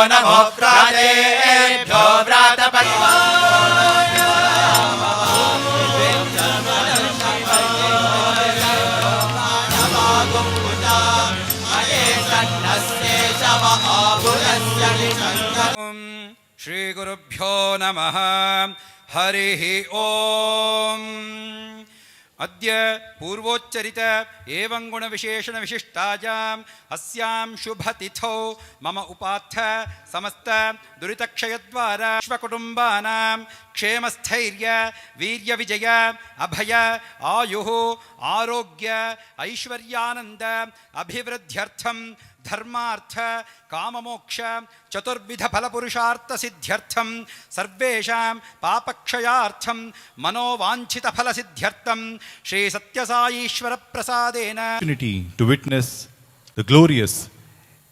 नमो व्रातेभ्यो व्रातपद्मा श्रीगुरुभ्यो नमः हरिः అద్య పూర్వోచ్చరిత ఏవం గుణ విశేషణ విశిష్టాయాం అస్యాం శుభతిథౌ మమ ఉపాథ సమస్త దురితక్షయద్వారా విశ్వకుటుంబానాం క్షేమస్థైర్య వీర్య విజయ అభయ ఆయు ఆరోగ్య ఐశ్వర్యానంద అభివృద్ధ్యర్థం धर्मार्थ, काममोक्ष, चतुर्विध फलपुरुषार्थ सिद्ध्यर्थम सर्वेशा पापक्षयार्थम मनोवांछित फल सिद्ध्यर्थम Shri Sathyasaishwara prasad to witness the glorious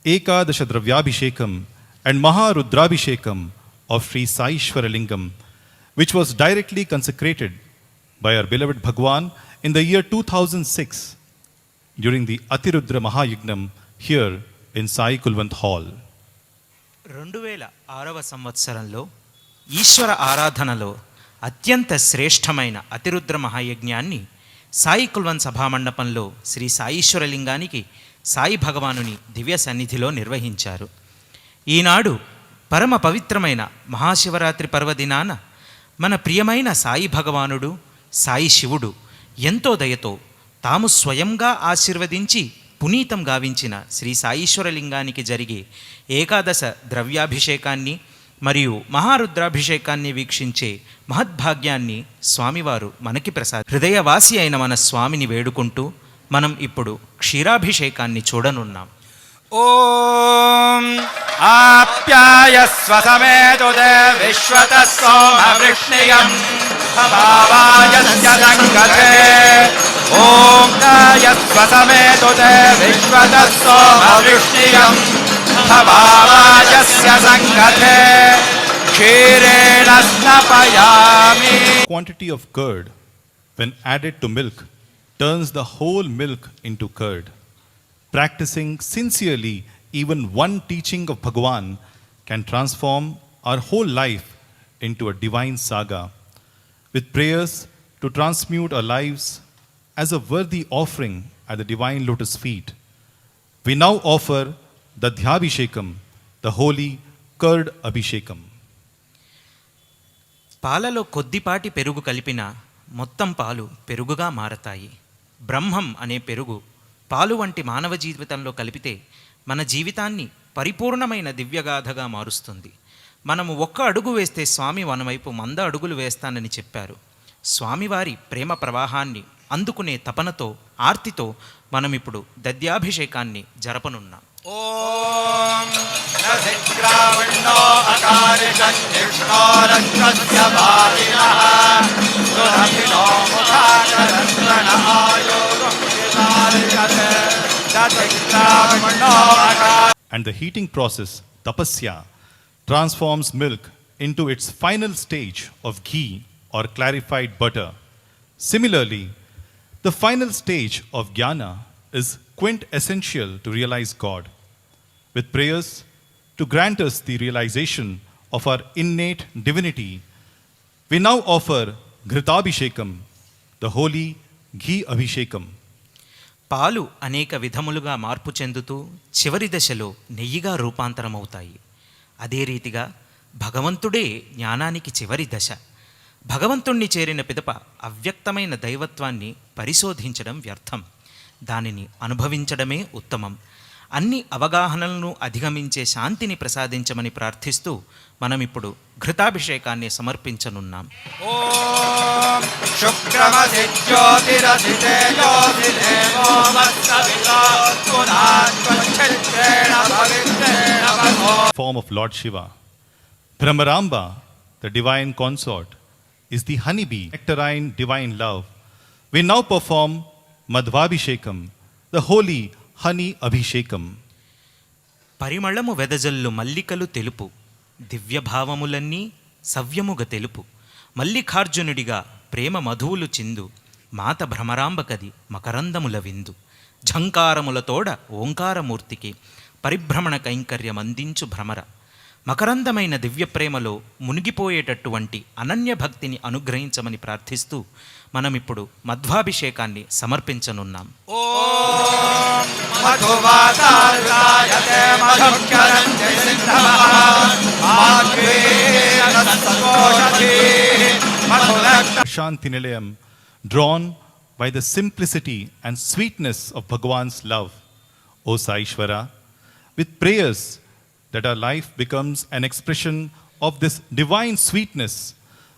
Ekadasha Dravyabhishekam and Maharudrabhishekam of Shri Saishwara lingam which was directly consecrated by our beloved Bhagawan in the year two thousand six during the Atirudra Mahayajnam here in Sai Kulwant hall రెండు వేల ఆరవ సంవత్సరంలో ఈశ్వర ఆరాధనలో అత్యంత శ్రేష్టమైన అతిరుద్ర మహాయజ్ఞాన్ని సాయి కుల్వన్ సభామండపంలో శ్రీ సాయీశ్వరలింగానికి సాయి భగవానుని దివ్య సన్నిధిలో నిర్వహించారు. ఈనాడు పరమ పవిత్రమైన మహాశివరాత్రి పర్వదినాన మన ప్రియమైన సాయి భగవానుడు సాయి శివుడు ఎంతో దయతో తాము స్వయంగా ఆశీర్వదించి పునీతం గావించిన శ్రీ సాయిశ్వరలింగానికి జరిగే ఏకాదశ ద్రవ్యాభిషేకాన్ని మరియు మహారుద్రాభిషేకాన్ని వీక్షించే మహద్భాగ్యాన్ని స్వామివారు మనకి ప్రసాద హృదయవాసి అయిన మన స్వామిని వేడుకుంటూ మనం ఇప్పుడు క్షీరాభిషేకాన్ని చూడనున్నాం. ఓం ఆప్యాయ స్వసమేతు విశ్వత సోమ ॐ दायस्व समेतुते विश्वतः सोमवृष्णियम् भवायस्य सङ्गते क्षीरेण स्नपयामि Quantity of curd, when added to milk, turns the whole milk into curd. Practicing sincerely even one teaching of Bhagwan can transform our whole life into a divine saga. With prayers to transmute our lives as a worthy offering at the divine lotus feet, we now offer the Dhyabhishekam, the holy curd abhishekam. పాలలో కొద్దిపాటి పెరుగు కలిపిన మొత్తం పాలు పెరుగుగా మారతాయి. బ్రహ్మం అనే పెరుగు పాలు వంటి మానవ జీవితంలో కలిపితే మన జీవితాన్ని పరిపూర్ణమైన దివ్యగాథగా మారుస్తుంది. మనము ఒక్క అడుగు వేస్తే స్వామి మనవైపు మంద అడుగులు వేస్తానని చెప్పారు. స్వామివారి ప్రేమ ప్రవాహాన్ని అందుకునే తపనతో ఆర్తితో మనం ఇప్పుడు దద్యాభిషేకాన్ని జరపనున్నాం ఓం And the heating process, tapasya, transforms milk into its final stage of ghee or clarified butter. Similarly, the final stage of jnana is quintessential to realize God. With prayers to grant us the realization of our innate divinity, we now offer Ghritabhishekam, the holy ghee abhishekam. పాలు అనేక విధములుగా మార్పు చెందుతూ చివరి దశలో నెయ్యిగా రూపాంతరమవుతాయి అదే రీతిగా భగవంతుడే జ్ఞానానికి చివరి దశ భగవంతుణ్ణి చేరిన పిదప అవ్యక్తమైన దైవత్వాన్ని పరిశోధించడం వ్యర్థం. దానిని అనుభవించడమే ఉత్తమం. అన్ని అవగాహనలను అధిగమించే శాంతిని ప్రసాదించమని ప్రార్థిస్తూ మనమిప్పుడు ఘృతాభిషేకాన్ని సమర్పించనున్నాం. Form of Lord Shiva Brahmaramba the divine consort is the honeybee, nectarine divine love. We now perform Madhvabhishekam, the holy honey abhishekam. పరిమళము వెదజల్లు మల్లికలు తెలుపు దివ్యభావములన్నీ సవ్యముగ తెలుపు మల్లికార్జునుడిగా ప్రేమ మధువులు చిందు మాత భ్రమరాంబకది మకరందముల విందు ఝంకారములతోడ ఓంకారమూర్తికి పరిభ్రమణ కైంకర్యమందించు భ్రమర మకరందమైన దివ్య ప్రేమలో మునిగిపోయేటటువంటి అనన్య భక్తిని అనుగ్రహించమని ప్రార్థిస్తూ మనం ఇప్పుడు మధ్వాభిషేకాన్ని సమర్పించనున్నాం. Shanti Nilayam drawn by the simplicity and sweetness of Bhagawan's love O Saishwara with prayers of Bhagwan's love, O Saishwara, with prayers that our life becomes an expression of this divine sweetness,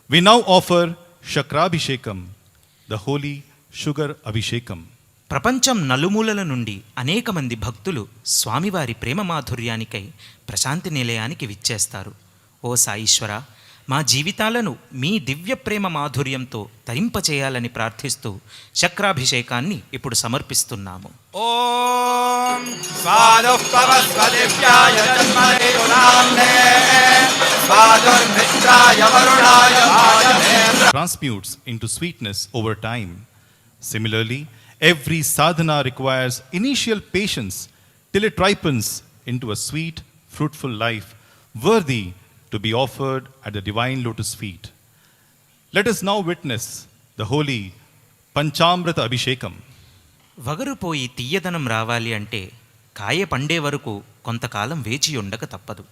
we now offer Shakrabhishekam, the holy sugar Abhishekam. ప్రపంచం నలుమూలల నుండి అనేక మంది భక్తులు స్వామివారి ప్రేమ మాధుర్యానికై ప్రశాంతి నిలయానికి విచ్చేస్తారు ఓ సాయిశ్వర మా జీవితాలను మీ దివ్య ప్రేమ మాధుర్యంతో తరింపచేయాలని ప్రార్థిస్తూ చక్రాభిషేకాన్ని ఇప్పుడు సమర్పిస్తున్నాము. Transmutes into sweetness over time similarly every sadhana requires initial patience till it ripens into a sweet fruitful life worthy to be offered at the divine lotus feet. Let us now witness the holy Panchamrita Abhishekam. వగరుపోయి తీయదనం రావాలి అంటే కాయ పండే వరకు కొంతకాలం వేచి ఉండక తప్పదు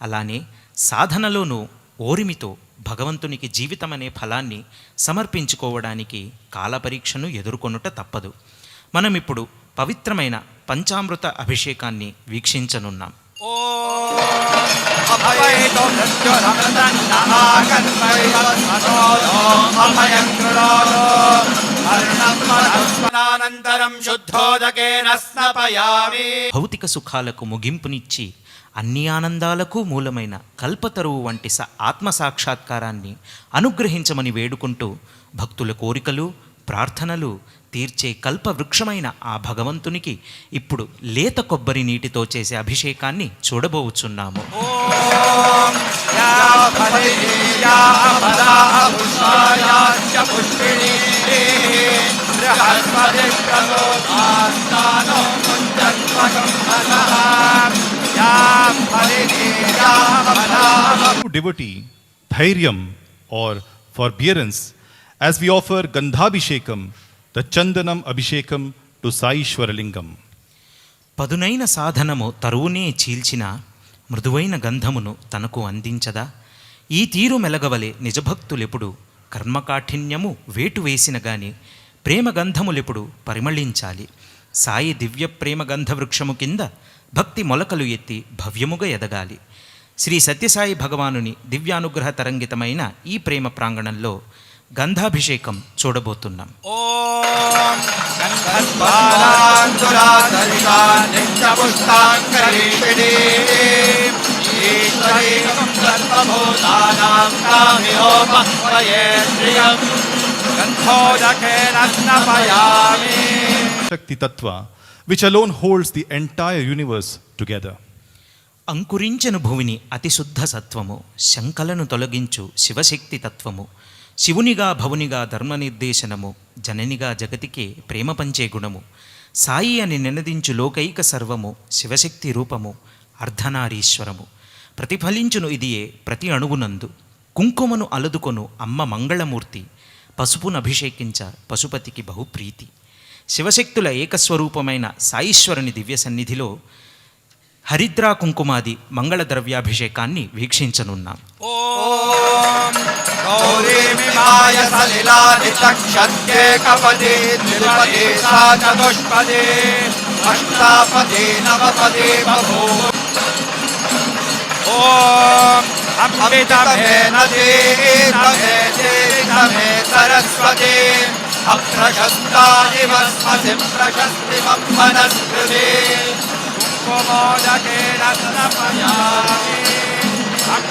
అలానే సాధనలోనూ ఓరిమితో భగవంతునికి జీవితం అనే ఫలాన్ని సమర్పించుకోవడానికి కాలపరీక్షను ఎదుర్కొనుట తప్పదు మనం ఇప్పుడు పవిత్రమైన పంచామృత అభిషేకాన్ని వీక్షించనున్నాం భౌతిక సుఖాలకు ముగింపునిచ్చి అన్ని ఆనందాలకు మూలమైన కల్పతరువు వంటి ఆత్మ సాక్షాత్కారాన్ని అనుగ్రహించమని వేడుకుంటూ భక్తుల కోరికలు ప్రార్థనలు తీర్చే కల్పవృక్షమైన ఆ భగవంతునికి ఇప్పుడు లేత కొబ్బరి నీటితో చేసే అభిషేకాన్ని చూడబోచున్నాము. Devotee dhairyam or forbearance as we offer Gandhabhishekam the Chandanam Abhishekam to Sai పదునైన సాధనము తరువునే చీల్చిన మృదువైన గంధమును తనకు అందించదా? ఈ తీరు మెలగవలే నిజభక్తులెప్పుడు కర్మకాఠిన్యము వేటు వేసిన గాని ప్రేమ గంధములెప్పుడు పరిమళించాలి. సాయి దివ్య ప్రేమ గంధ వృక్షము కింద భక్తి మొలకలు ఎత్తి భవ్యముగా ఎదగాలి. శ్రీ సత్యసాయి భగవానుని దివ్యానుగ్రహ తరంగితమైన ఈ ప్రేమ ప్రాంగణంలో గంధాభిషేకం చూడబోతున్నాం. Shakti tattva which alone holds the entire universe together అంకురించను భూమిని అతిశుద్ధ సత్వము శంకలను తొలగించు శివశక్తి తత్వము శివునిగా భవునిగా ధర్మనిర్దేశనము జననిగా జగతికే ప్రేమ పంచే గుణము సాయి అని నినదించు లోకైక సర్వము శివశక్తి రూపము అర్ధనారీశ్వరము. ప్రతిఫలించును ఇదియే ప్రతి అణువునందు. కుంకుమను అలదుకొను అమ్మ మంగళమూర్తి పసుపును అభిషేకించ పశుపతికి బహుప్రీతి. శివశక్తుల ఏకస్వరూపమైన సాయిశ్వరుని దివ్య సన్నిధిలో హరిద్రా కుంకుమాది మంగళ ద్రవ్యాభిషేకాన్ని వీక్షించనున్నాం गौरीमिमाय सलिलानि चक्षन्ते कपदे त्रिपदे सा चतुष्पदे अष्टापदे नवपदे बभूव ॐ अमितमे सरस्वते। अप्रशस्तानि वस्मसि प्रशस्तिमं मनस्कृते कुमोदकेन समयामि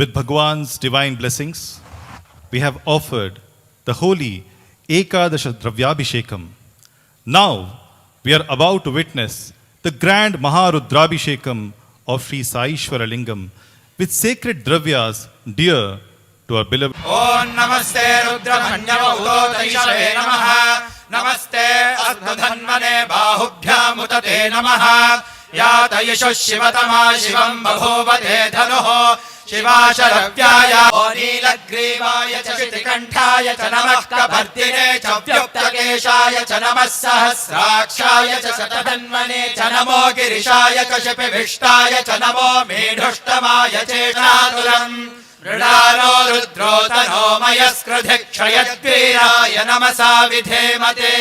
With Bhagwan's divine blessings, we have offered the holy Ekadasha Dravyabhishekam. Now, we are about to witness the grand Maharudrabhishekam of Sri Saishwara Lingam with sacred dravyas dear to our beloved. Om Namaste Rudramanyava Udotaishave Namaha Namaste Astadhanmane Bahubhyamutate Namaha Yatayishu Shivatama Shivam Bhuvate Dhanuho शिवाशरव्याय ओ नीलग्रीवाय च शितिकण्ठाय च नमः कभर्दिने च व्युक्तकेशाय च नमः सहस्राक्षाय च शतधन्वने च नमो गिरिशाय कशिपिभिष्टाय च नमो मेढुष्टमाय चेष्टातुलम् मृडानो रुद्रोतनो मयस्कृधिक्षयद्वीराय नमसा विधेमते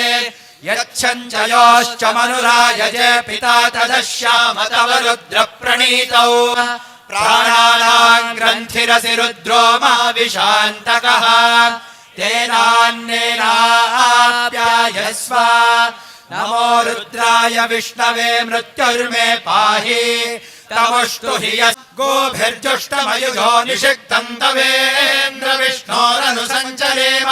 यच्छञ्चयोश्च मनुरायजे पिता तदश्याम तव रुद्रप्रणीतौ प्राणानाम् ग्रन्थिरसि रुद्रो मा विशान्तकः। तेनान्नेनाप्यायस्व नमो रुद्राय विष्णवे मृत्युर्मे पाहि। तमुष्टु हि यः गोभिर्जुष्टमयुगो निषिक्तम् तवेन्द्र विष्णोरनुसञ्चरेम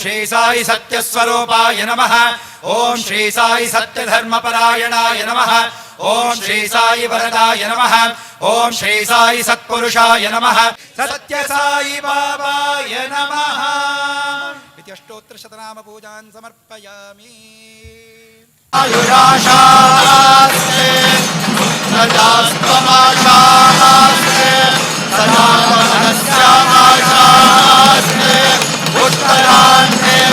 श्री साई सत्यस्वरूपाय नमः। ॐ श्री साई सत्यधर्मपरायणाय नमः। ॐ श्री साई वरदाय नमः। ॐ श्री साई सत्पुरुषाय नमः। सत्य साई बाबाय नमः। पूजान् समर्पयामि। आयुराशास्ते सदा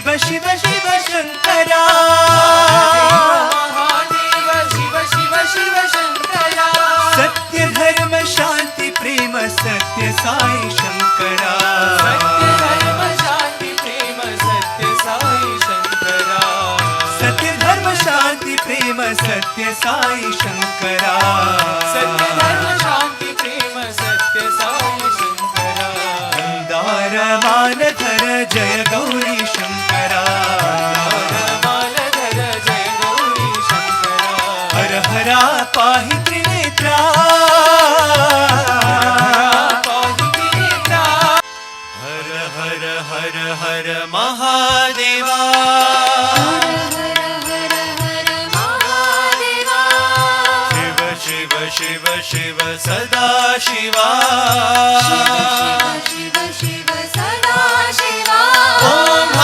शिव शिव शिव महादेव शिव शिव शिव सत्य धर्म शान्ति प्रेम सत्य साई शङ्करा सत्य धर्म प्रेम सत्य साई शङ्करा सत्य धर्म प्रेम सत्य साई शङ्करा सत्य धर्म प्रेम सत्य साई मानधर जय गौरी शङ्करा पाहि त्रिनेत्रा पाहि त्रिनेत्रा हर हर हर हर महादेवा हर हर हर महादेवा शिव शिव शिव शिव सदा शिवा शिव शिव सदा शिवा ॐ